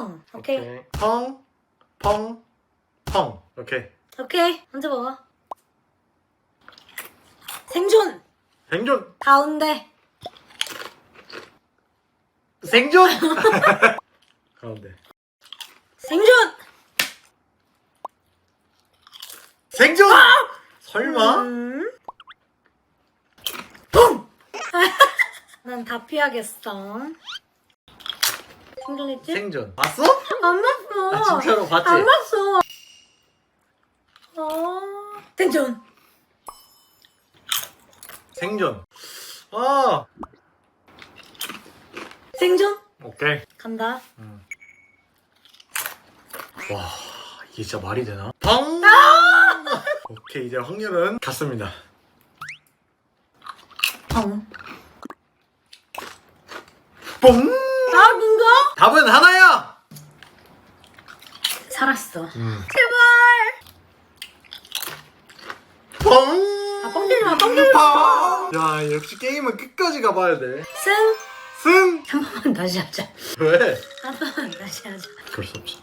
펑. 오케이. 펑, 펑, 펑. 오케이. 오케이. 먼저 먹어. 생존. 생존, 가운데. 생존. 가운데. 생존. 생존. 설마? 음. 펑. 난 다 피하겠어. 생존했지? 생존. 봤어? 안 봤어. 아, 진짜로 봤지? 안 봤어. 어. 생존. 생존. 아, 생존. 오케이. 간다. 와, 이게 진짜 말이 되나? 펑. 오케이, 이제 확률은 같습니다. 펑. 뽕. 아? 답은 하나야. 살았어. 음. 제발. 뻥! 아, 뻥 때리지 마, 뻥 때리지 뻥! 야, 역시 게임은 끝까지 가봐야 돼. 승. 승! 한 번만 다시 하자. 왜? 한 번만 다시 하자. 그럴 수 없어.